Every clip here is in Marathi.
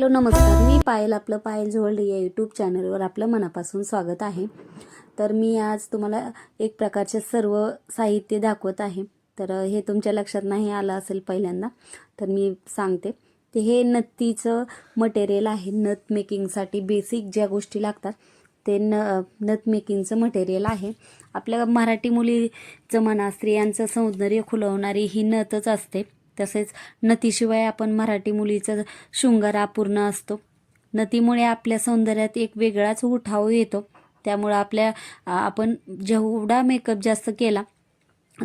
हॅलो नमस्कार. मी पायल आपलं पायल झोल्ड या यूट्यूब चॅनलवर आपलं मनापासून स्वागत आहे. तर मी आज तुम्हाला एक प्रकारचे सर्व साहित्य दाखवत आहे. तर हे तुमच्या लक्षात नाही आलं असेल पहिल्यांदा तर मी सांगते. ते हे नत्तीचं मटेरियल आहे. नथ मेकिंगसाठी बेसिक ज्या गोष्टी लागतात ते न नथ मेकिंगचं मटेरियल आहे. आपल्या मराठी मुलीचं म्हणा स्त्रियांचं सौंदर्य खुलवणारी ही नथच असते. तसेच नतीशिवाय आपण मराठी मुलीचा शृंगार अपूर्ण असतो. नतीमुळे आपल्या सौंदर्यात एक वेगळाच उठाव येतो. त्यामुळं आपल्या आपण जेवढा मेकअप जास्त केला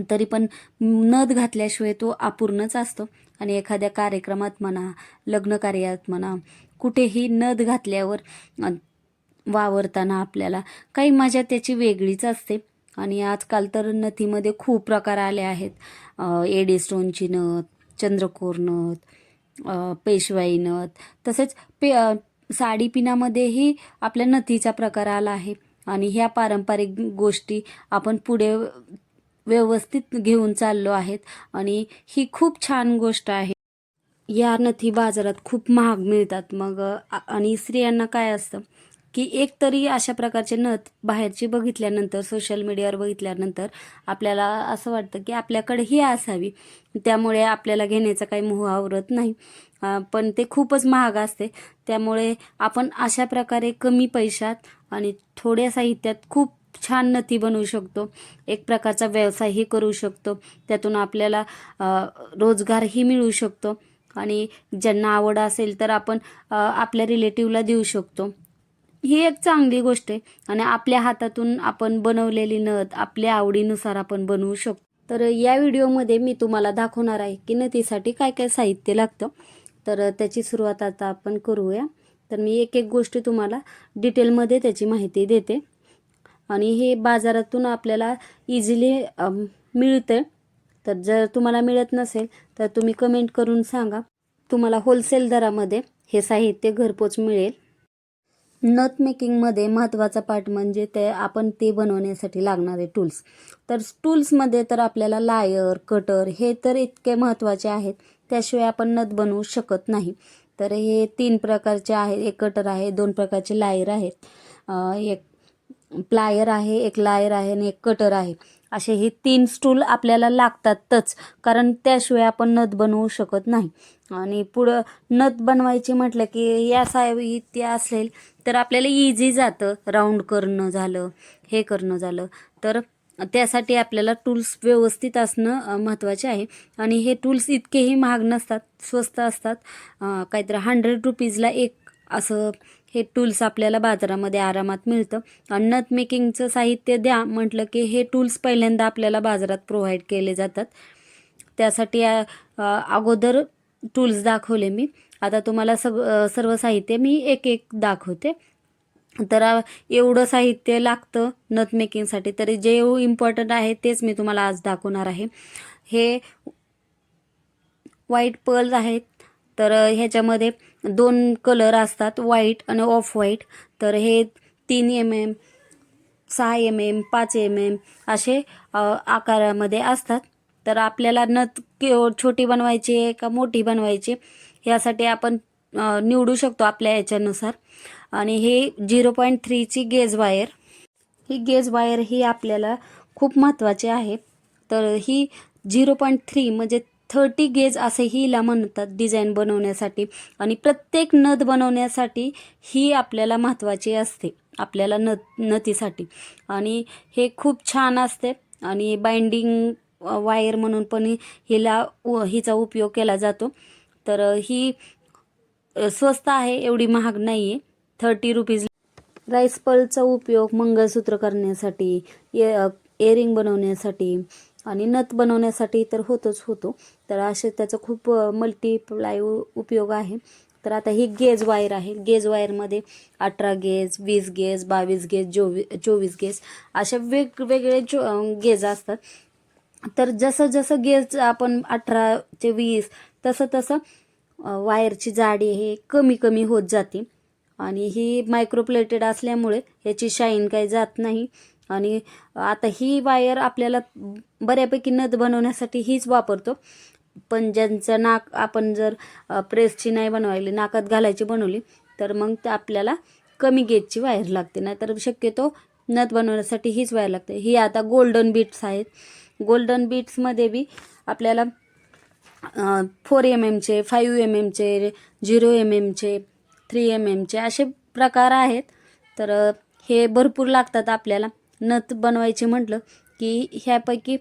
तरी पण नथ घातल्याशिवाय तो अपूर्णच असतो. आणि एखाद्या कार्यक्रमात म्हणा लग्न कार्यात म्हणा कुठेही नथ घातल्यावर वावरताना आपल्याला काही मजा त्याची वेगळीच असते. आणि आजकाल तर नथीमध्ये खूप प्रकार आले आहेत. एडी स्टोनची नथ चंद्रकोर नथ पेशवाई नथ तसेच पे साडी पिनामध्येही आपल्या नथीचा प्रकार आला आहे. आणि ह्या पारंपरिक गोष्टी आपण पुढे व्यवस्थित घेऊन चाललो आहेत. आणि ही खूप छान गोष्ट आहे. या नथी बाजारात खूप महाग मिळतात. मग आणि स्त्रियांना काय असतं? की एक तरी अशा प्रकारचे नथ बाहेरची बघितल्यानंतर सोशल मीडियावर बघितल्यानंतर आपल्याला असं वाटतं की आपल्याकडे ही असावी. त्यामुळे आपल्याला घेण्याचा काही मोह आवरत नाही. पण ते खूपच महाग असते. त्यामुळे आपण अशा प्रकारे कमी पैशात आणि थोड्या साहित्यात खूप छान नथी बनवू शकतो. एक प्रकारचा व्यवसायही करू शकतो. त्यातून आपल्याला रोजगारही मिळू शकतो. आणि ज्यांना आवड असेल तर आपण आपल्या रिलेटिव्हला देऊ शकतो. ही एक चांगली गोष्ट आहे. आणि आपल्या हातातून आपण बनवलेली नथ आपल्या आवडीनुसार आपण बनवू शकतो. तर या व्हिडिओमध्ये मी तुम्हाला दाखवणार आहे की नथीसाठी काय काय साहित्य लागतं. तर त्याची सुरुवात आता आपण करूया. तर मी एक एक गोष्ट तुम्हाला डिटेलमध्ये त्याची माहिती देते. आणि हे बाजारातून आपल्याला इझिली मिळतं तर जर तुम्हाला मिळत नसेल तर तुम्ही कमेंट करून सांगा. तुम्हाला होलसेल दरामध्ये हे साहित्य घरपोच मिळेल. नथ मेकिंगमध्ये महत्त्वाचा पार्ट म्हणजे ते आपण ते बनवण्यासाठी लागणारे टूल्स. तर टूल्समध्ये तर आपल्याला लायर कटर हे तर इतके महत्त्वाचे आहेत त्याशिवाय आपण नथ बनवू शकत नाही. तर हे तीन प्रकारचे आहे एक कटर आहे दोन प्रकारचे लायर आहेत. एक प्लायर आहे एक लायर आहे आणि एक कटर आहे. असे हे तीन स्टूल आपल्याला लागतातच कारण त्याशिवाय आपण नथ बनवू शकत नाही. आणि पुढं नथ बनवायची म्हटलं की या साहित्य असेल तर आपल्याला इझी जातं. राऊंड करणं झालं हे करणं झालं. तर त्यासाठी आपल्याला टूल्स व्यवस्थित असणं महत्त्वाचे आहे. आणि हे टूल्स इतकेही महाग नसतात स्वस्त असतात. काहीतरी हंड्रेड रुपीजला एक असं हे टूल्स आपल्याला बाजारामध्ये आरामात मिळतं. आणि नथ मेकिंगचं साहित्य द्या म्हटलं की हे टूल्स पहिल्यांदा आपल्याला बाजारात प्रोव्हाइड केले जातात. त्यासाठी अगोदर टूल्स दाखवले मी. आता तुम्हाला सग सर्व साहित्य मी एक एक दाखवते. तर एवढं साहित्य लागतं नथ मेकिंगसाठी तरी जे इम्पॉर्टंट आहे तेच मी तुम्हाला आज दाखवणार आहे. हे व्हाईट पर्ल्स आहेत. तर ह्याच्यामध्ये दोन कलर असतात व्हाईट आणि ऑफ व्हाईट तर हे तीन एम एम सहा एम एम पाच एम एम असे आकारामध्ये असतात. तर आपल्याला नथ के छोटी बनवायची आहे का मोठी बनवायची यासाठी आपण निवडू शकतो आपल्या याच्यानुसार. आणि हे झिरो पॉईंट थ्रीची गेज वायर. ही गेज वायर ही आपल्याला खूप महत्त्वाची आहे. तर ही झिरो पॉईंट थ्री म्हणजे थर्टी गेज असे हिला म्हणतात डिझाईन बनवण्यासाठी. आणि प्रत्येक नथ बनवण्यासाठी ही आपल्याला महत्त्वाची असते आपल्याला नथ नथीसाठी. आणि हे खूप छान असते. आणि बाइंडिंग वायर म्हणून पण हिला हिचा उपयोग केला जातो. तर ही स्वस्त आहे एवढी महाग नाही आहे थर्टी रुपीज राईस पलचा उपयोग मंगळसूत्र करण्यासाठी इयरिंग बनवण्यासाठी आणि नथ बनवण्यासाठी तर होतोच होतो. तर असे त्याचा खूप मल्टीप्लाय उपयोग आहे. तर आता ही गेज वायर आहे. गेज वायरमध्ये अठरा गेज वीस गेज बावीस गेज जोवी चोवीस गेज अशा वेगवेगळे जो गेज असतात. तर जसं जसं गेज आपण अठरा ते वीस तसं तसं वायरची जाडी हे कमी कमी होत जाते. आणि ही मायक्रोप्लेटेड असल्यामुळे याची शाईन काही जात नाही. आणि आता ही वायर आपल्याला बऱ्यापैकी नथ बनवण्यासाठी हीच वापरतो. पण ज्यांचं नाक आपण जर प्रेसची नाही बनवायली नाकात घालायची बनवली तर मग ते आपल्याला कमी गेजची वायर लागते. नाहीतर शक्यतो नथ बनवण्यासाठी हीच वायर लागते. ही आता गोल्डन बीट्स आहेत. गोल्डन बीट्समध्ये बी आपल्याला फोर एम एमचे फाईव्ह एम एमचे झिरो एम एमचे थ्री एम एमचे असे प्रकार आहेत. तर हे भरपूर लागतात आपल्याला. नथ बनवायचे म्हटलं की ह्यापैकी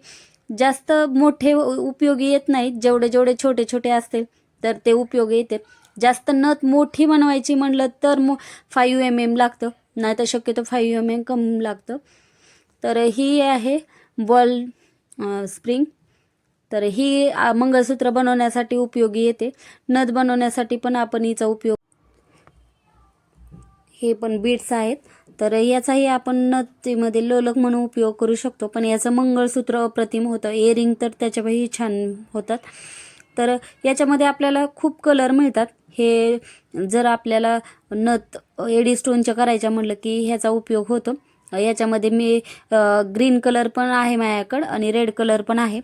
जास्त मोठे उपयोगी येत नाहीत. जेवढे जेवढे छोटे छोटे असतील तर ते उपयोगी येते. जास्त नथ मोठी बनवायची म्हटलं तर मो फाईव्ह एम एम लागतं. नाही तर शक्यतो फाईव्ह एम एम कम लागतं. तर ही आहे बॉल स्प्रिंग तर ही मंगळसूत्र बनवण्यासाठी उपयोगी येते. नथ बनवण्यासाठी पण आपण हिचा उपयोग हे पण बीड्स आहेत. तर याचाही आपण नथीमध्ये लोलक म्हणून उपयोग करू शकतो. पण याचं मंगळसूत्र अप्रतिम होतं. इयरिंग तर त्याच्यापेक्षा छान होतात. तर याच्यामध्ये आपल्याला खूप कलर मिळतात. हे जर आपल्याला नथ एडी स्टोनच्या करायच्या म्हटलं की ह्याचा उपयोग होतो. याच्यामध्ये मी ग्रीन कलर पण आहे माझ्याकडं आणि रेड कलर पण आहे.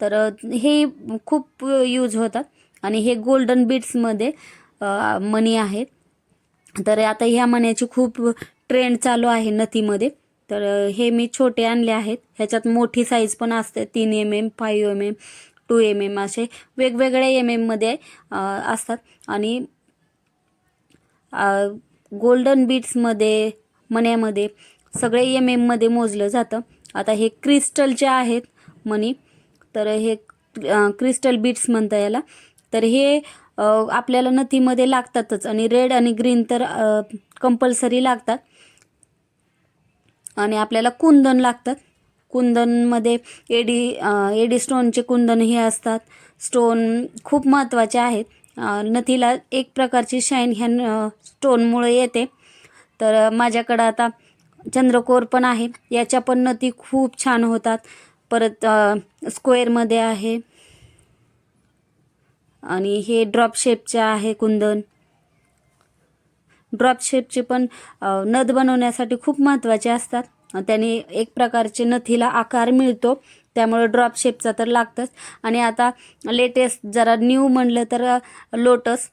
तर हे खूप यूज होतात आणि हे गोल्डन बीट्समध्ये मनी आहेत तर आता ह्या मण्याची खूप ट्रेंड चालू आहे नथीमध्ये. तर हे मी छोटे आणले आहेत. ह्याच्यात मोठी साईज पण असते. तीन M M five M M two M M असे वेगवेगळ्या एम एममध्ये असतात. आणि गोल्डन बीट्समध्ये मण्यामध्ये सगळे एम एममध्ये मोजलं जातं. आता हे क्रिस्टलचे आहेत मनी तर हे क्रिस्टल बीट्स म्हणता याला. तर हे आपल्याला नथीमध्ये लागतातच आणि रेड आणि ग्रीन तर कंपल्सरी लागतात. आणि आपल्याला कुंदन लागतात. कुंदनमध्ये एडी एडी स्टोनचे कुंदन हे असतात. स्टोन खूप महत्त्वाचे आहेत. नथीला एक प्रकारची शाईन ह्या स्टोनमुळे येते. तर माझ्याकडं आता चंद्रकोर पण आहे. याच्या पण नथी खूप छान होतात. परत स्क्वेअरमध्ये आहे. आणि हे ड्रॉप शेपचे आहे कुंदन. ड्रॉप शेपचे पण नद नथ बनवण्यासाठी खूप महत्त्वाचे असतात. त्याने एक प्रकारचे नथीला आकार मिळतो. त्यामुळे ड्रॉप शेपचा तर लागतंच. आणि आता लेटेस्ट जरा न्यू म्हणलं तर लोटस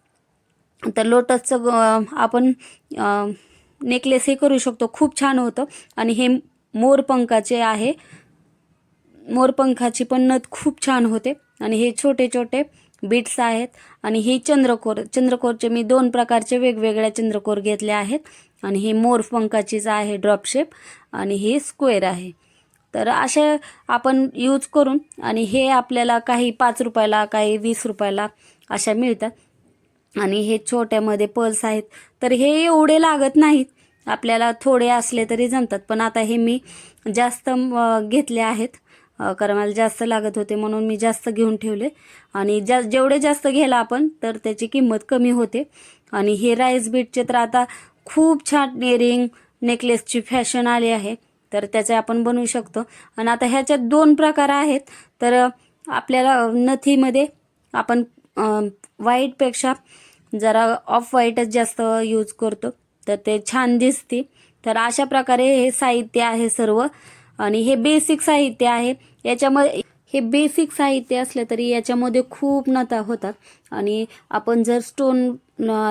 तर लोटसचं आपण नेकलेस हे करू शकतो. खूप छान होतं. आणि हे मोरपंखाचे आहे. मोरपंखाची पण नथ खूप छान होते. आणि हे छोटे छोटे बीट्स आहेत. आणि हे चंद्रकोर चंद्रकोरचे मी दोन प्रकारचे वेगवेगळ्या चंद्रकोर घेतले आहेत. आणि हे मोरपंखाचीच आहे ड्रॉप शेप आणि हे स्क्वेअर आहे. तर असे आपण यूज करून आणि हे आपल्याला काही पाच रुपयाला काही वीस रुपयाला अशा मिळतात. आणि हे छोट्यामध्ये पल्स आहेत तर हे एवढे लागत नाहीत. आपल्याला थोडे असले तरी जमतात. पण आता हे मी जास्त घेतले आहेत. कारण मला जास्त लागत होते म्हणून मी जास्त घेऊन ठेवले. आणि जा जेवढे जास्त घ्यायला आपण तर त्याची किंमत कमी होते. आणि हे राईस बीटचे तर आता खूप छान इयरिंग नेकलेसची फॅशन आली आहे. तर त्याचे आपण बनवू शकतो. आणि आता ह्याच्यात दोन प्रकार आहेत. तर आपल्याला नथीमध्ये आपण व्हाईटपेक्षा जरा ऑफ व्हाईटच जास्त यूज करतो. तर ते छान दिसते. तर अशा प्रकारे हे साहित्य आहे सर्व. आणि हे बेसिक साहित्य आहे. याच्यामध्ये हे बेसिक साहित्य असलं तरी याच्यामध्ये खूप नथा होतात. आणि आपण जर स्टोन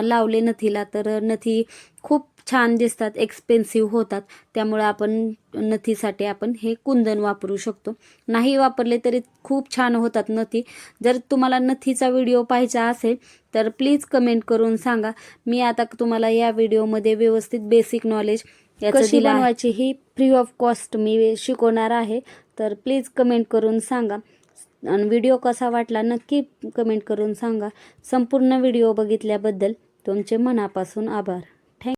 लावले नथीला तर नथी खूप छान दिसतात एक्सपेन्सिव्ह होतात. त्यामुळे आपण नथीसाठी आपण हे कुंदन वापरू शकतो. नाही वापरले तरी खूप छान होतात नथी. जर तुम्हाला नथीचा व्हिडिओ पाहायचा असेल तर प्लीज कमेंट करून सांगा. मी आता तुम्हाला या व्हिडिओमध्ये व्यवस्थित बेसिक नॉलेज कशी बनवायची ही फ्री ऑफ कॉस्ट मी शिकवणार आहे. तर प्लीज कमेंट करून सांगा. आणि व्हिडिओ कसा वाटला नक्की कमेंट करून सांगा. संपूर्ण व्हिडिओ बघितल्याबद्दल तुमचे मनापासून आभार.